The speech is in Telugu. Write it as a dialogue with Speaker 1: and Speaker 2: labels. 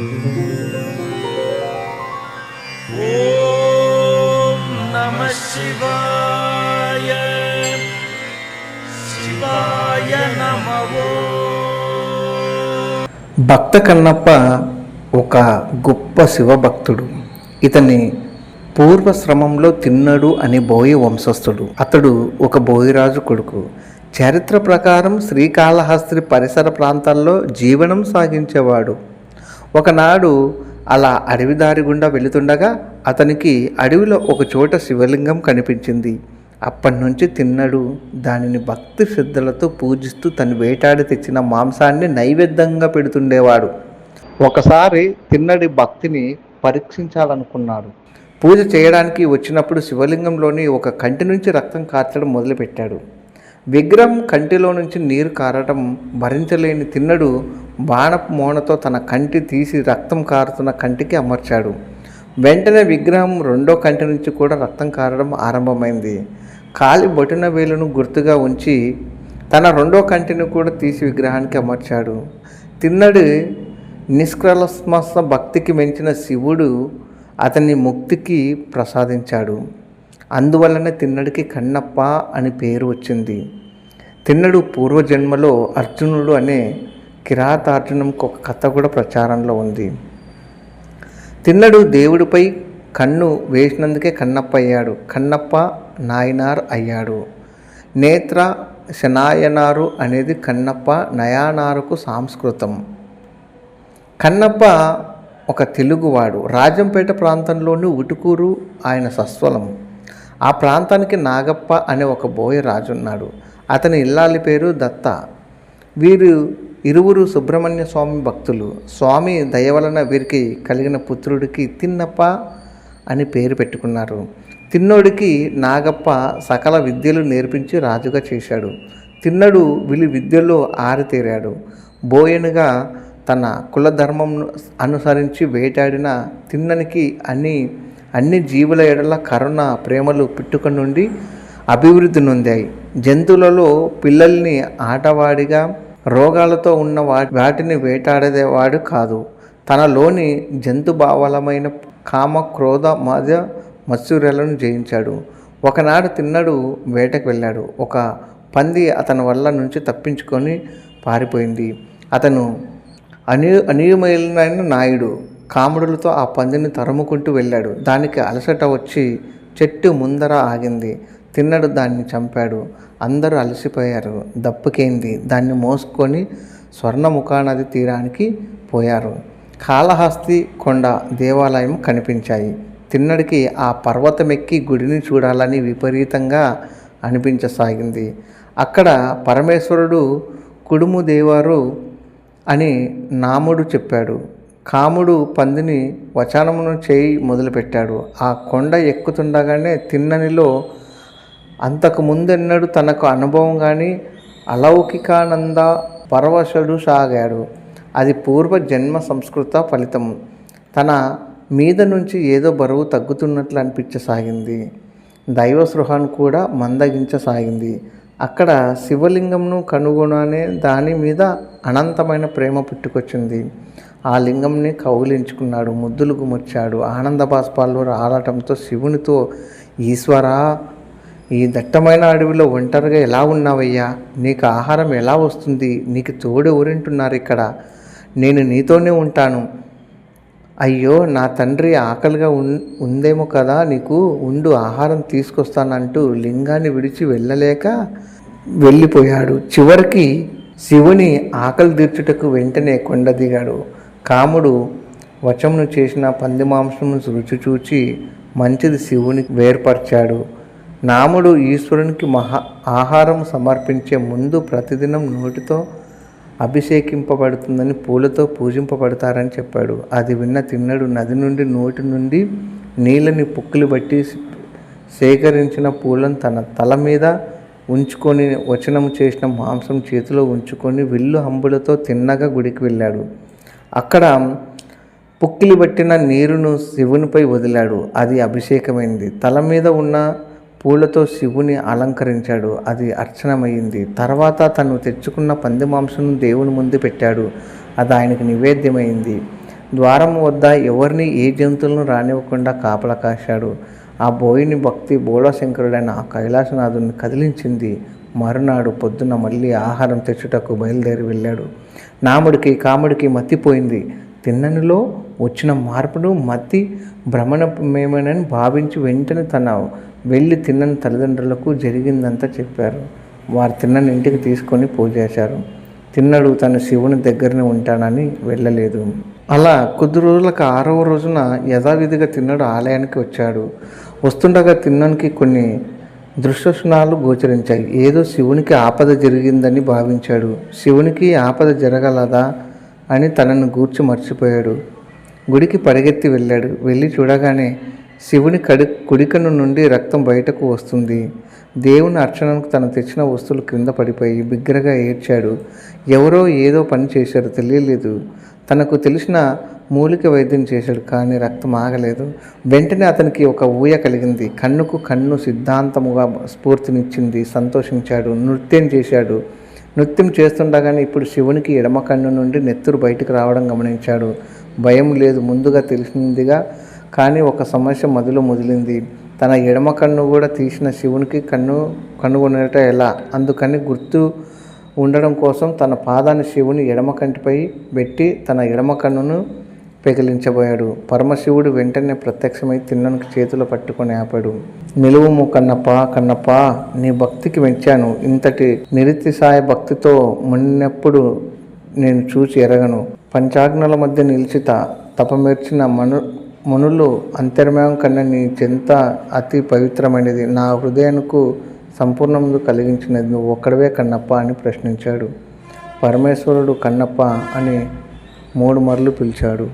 Speaker 1: ఓం నమ శివాయ. శివాయ నమవో
Speaker 2: భక్త కన్నప్ప ఒక గొప్ప శివభక్తుడు. ఇతని పూర్వ శ్రమంలో తిన్నడు అనే బోయి వంశస్థుడు. అతడు ఒక బోయిరాజు కొడుకు. చరిత్ర ప్రకారం శ్రీకాళహస్తి పరిసర ప్రాంతాల్లో జీవనం సాగించేవాడు. ఒకనాడు అలా అడవి దారి గుండా వెళుతుండగా అతనికి అడవిలో ఒక చోట శివలింగం కనిపించింది. అప్పటి నుంచి తిన్నడు. దానిని భక్తి శ్రద్ధలతో పూజిస్తూ తను వేటాడి తెచ్చిన మాంసాన్ని నైవేద్యంగా పెడుతుండేవాడు. ఒకసారి తిన్నడి భక్తిని పరీక్షించాలనుకున్నాడు. పూజ చేయడానికి వచ్చినప్పుడు శివలింగంలోని ఒక కంటి నుంచి రక్తం కార్చడం మొదలుపెట్టాడు. విగ్రహం కంటిలో నుంచి నీరు కారటం భరించలేని తిన్నడు బాణపు మోనతో తన కంటి తీసి రక్తం కారుతున్న కంటికి అమర్చాడు. వెంటనే విగ్రహం రెండో కంటి నుంచి కూడా రక్తం కారడం ఆరంభమైంది. కాలి బొటిన వేలును గుర్తుగా ఉంచి తన రెండో కంటిని కూడా తీసి విగ్రహానికి అమర్చాడు. తిన్నడు నిష్కలస్మస భక్తికి మించిన శివుడు అతని ముక్తికి ప్రసాదించాడు. అందువల్లనే తిన్నడికి కన్నప్ప అని పేరు వచ్చింది. తిన్నడు పూర్వజన్మలో అర్జునుడు అనే కిరాతార్జునంకి ఒక కథ కూడా ప్రచారంలో ఉంది. తిన్నడు దేవుడిపై కన్ను వేసినందుకే కన్నప్ప అయ్యాడు. కన్నప్ప నాయనార్ అయ్యాడు. నేత్ర శనాయనారు అనేది కన్నప్ప నయానారుకు సంస్కృతం. కన్నప్ప ఒక తెలుగువాడు. రాజంపేట ప్రాంతంలోని ఉటుకూరు ఆయన సస్వలం. ఆ ప్రాంతానికి నాగప్ప అనే ఒక బోయ రాజు ఉన్నాడు అతని ఇల్లాలి పేరు దత్త. వీరు ఇరువురు సుబ్రహ్మణ్య స్వామి భక్తులు స్వామి దయవలన వీరికి కలిగిన పుత్రుడికి తిన్నప్ప అని పేరు పెట్టుకున్నారు. తిన్నోడికి నాగప్ప సకల విద్యలు నేర్పించి రాజుగా చేశాడు. తిన్నడు విలు విద్యలో ఆరితేరాడు. బోయనుగా తన కులధర్మం అనుసరించి వేటాడిన తిన్ననికి అన్ని అన్ని జీవుల ఎడల కరుణ ప్రేమలు పుట్టుక నుండి అభివృద్ధి నొందాయి. జంతువులలో పిల్లల్ని ఆటవాడిగా రోగాలతో ఉన్న వా వాటిని వేటాడేవాడు కాదు. తనలోని జంతుభావాలమైన కామ క్రోధ మద మత్సూర్యాలను జయించాడు. ఒకనాడు తిన్నడు వేటకు వెళ్ళాడు. ఒక పంది అతని వల్ల నుంచి తప్పించుకొని పారిపోయింది. అతను అని అనియమైన నాయుడు కాముడులతో ఆ పందిని తరుముకుంటూ వెళ్ళాడు. దానికి అలసట వచ్చి చెట్టు ముందర ఆగింది. తిన్నడు దాన్ని చంపాడు. అందరూ అలసిపోయారు. దప్పుకేంది? దాన్ని మోసుకొని స్వర్ణముఖానది తీరానికి పోయారు. కాళహస్తి కొండ దేవాలయం కనిపించాయి. తిన్నడికి ఆ పర్వతమెక్కి గుడిని చూడాలని విపరీతంగా అనిపించసాగింది. అక్కడ పరమేశ్వరుడు కుడుము దేవారు అని నాముడు చెప్పాడు. కాముడు పందిని వచనమును చేయి మొదలుపెట్టాడు. ఆ కొండ ఎక్కుతుండగానే తిన్ననిలో అంతకు ముందెన్నడు తనకు అనుభవం కానీ అలౌకికానంద పరవశుడు సాగాడు. అది పూర్వ జన్మ సంస్కృత ఫలితం. తన మీద నుంచి ఏదో బరువు తగ్గుతున్నట్లు అనిపించసాగింది. దైవ సృహాన్ని కూడా మందగించసాగింది. అక్కడ శివలింగంను కనుగొననే దాని మీద అనంతమైన ప్రేమ పుట్టుకొచ్చింది. ఆ లింగంని కౌగిలించుకున్నాడు ముద్దులు గుమర్చాడు ఆనంద బాష్పాల్లో రాలటంతో శివునితో ఈశ్వరా ఈ దట్టమైన అడవిలో ఒంటరిగా ఎలా ఉన్నావయ్యా? నీకు ఆహారం ఎలా వస్తుంది? నీకు తోడు ఎవరింటున్నారు ఇక్కడ? నేను నీతోనే ఉంటాను. అయ్యో నా తండ్రి ఆకలిగా ఉన్ ఉందేమో కదా నీకు ఉండు ఆహారం తీసుకొస్తానంటూ లింగాన్ని విడిచి వెళ్ళలేక వెళ్ళిపోయాడు. చివరికి శివుని ఆకలి తీర్చుటకు వెంటనే కొండ దిగాడు. కాముడు వచమును చేసిన పంది మాంసమును రుచి చూచి మంచిది శివుని వేర్పరిచాడు. నాముడు ఈశ్వరునికి మహా ఆహారం సమర్పించే ముందు ప్రతిదినం నోటితో అభిషేకింపబడుతుందని పూలతో పూజింపబడతారని చెప్పాడు. అది విన్న తిన్నడు నది నుండి నోటి నుండి నీళ్ళని పుక్కులు బట్టి సేకరించిన పూలను తన తల మీద ఉంచుకొని వచనం చేసిన మాంసం చేతిలో ఉంచుకొని విల్లు హంబులతో తిన్నగా గుడికి వెళ్ళాడు. అక్కడ పుక్కిలి పట్టిన నీరును శివునిపై వదిలాడు. అది అభిషేకమైంది. తల మీద ఉన్న పూలతో శివుని అలంకరించాడు. అది అర్చనమైంది తర్వాత తను తెచ్చుకున్న పంది మాంసం దేవుని ముందు పెట్టాడు. అది ఆయనకు నివేద్యమైంది. ద్వారం వద్ద ఎవరిని ఏ జంతువులను రానివ్వకుండా కాపలా కాశాడు. ఆ బోయిని భక్తి బోళశంకరుడైన ఆ కైలాసనాథుని కదిలించింది. మరునాడు పొద్దున మళ్ళీ ఆహారం తెచ్చుటకు బయలుదేరి వెళ్ళాడు. నాముడికి కాముడికి మత్తిపోయింది తిన్ననిలో వచ్చిన మార్పును మతి భ్రమణమేమేనని భావించి వెంటనే తన వెళ్ళి తిన్నని తల్లిదండ్రులకు జరిగిందంతా చెప్పారు. వారు తిన్నని ఇంటికి తీసుకొని పూజ చేశారు. తిన్నడు తన శివుని దగ్గరనే ఉంటానని వెళ్ళలేదు. అలా కొద్ది రోజులకు ఆరవ రోజున యథావిధిగా తిన్నడు ఆలయానికి వచ్చాడు. వస్తుండగా తిన్ననికి కొన్ని దృశ్యసునాలు గోచరించాయి. ఏదో శివునికి ఆపద జరిగిందని భావించాడు. శివునికి ఆపద జరగలదా అని తనను గూర్చి మర్చిపోయాడు. గుడికి పరిగెత్తి వెళ్ళాడు. వెళ్ళి చూడగానే శివుని కడి కుడికను నుండి రక్తం బయటకు వస్తుంది. దేవుని అర్చనకు తను తెచ్చిన వస్తువులు క్రింద పడిపోయి బిగ్గరగా ఏడ్చాడు. ఎవరో ఏదో పని చేశారు తెలియలేదు. తనకు తెలిసిన మూలిక వైద్యం చేశాడు కానీ రక్తం ఆగలేదు. వెంటనే అతనికి ఒక ఊయ కలిగింది. కన్నుకు కన్ను సిద్ధాంతముగా స్ఫూర్తినిచ్చింది సంతోషించాడు నృత్యం చేశాడు. నృత్యం చేస్తుండగానే ఇప్పుడు శివునికి ఎడమ కన్ను నుండి నెత్తురు బయటకు రావడం గమనించాడు. భయం లేదు ముందుగా తెలిసిందిగా కానీ ఒక సమస్య మొదలు మొదలింది. తన ఎడమ కన్ను కూడా తీసిన శివునికి కన్ను కనుగొనట ఎలా? అందుకని గుర్తు ఉండడం కోసం తన పాదాన్ని శివుని ఎడమ కంటిపై పెట్టి తన ఎడమ కన్నును పెగిలించబోయాడు. పరమశివుడు వెంటనే ప్రత్యక్షమై తిన్ననికి చేతులు పట్టుకొని ఆపాడు. నిలువుము కన్నప్ప కన్నప్ప నీ భక్తికి మెచ్చాను. ఇంతటి నిరితిసాయ భక్తితో మున్నెప్పుడు నేను చూచి ఎరగను. పంచాగ్నల మధ్య నిలిచిత తపమెర్చిన మను మునులు అంతర్మయం కన్నా నీ చింత అతి పవిత్రమైనది. నా హృదయానికి సంపూర్ణముందు కలిగించినది నువ్వు ఒక్కడవే కన్నప్ప అని ప్రశ్నించాడు. పరమేశ్వరుడు కన్నప్ప అని మూడు మరలు పిలిచాడు.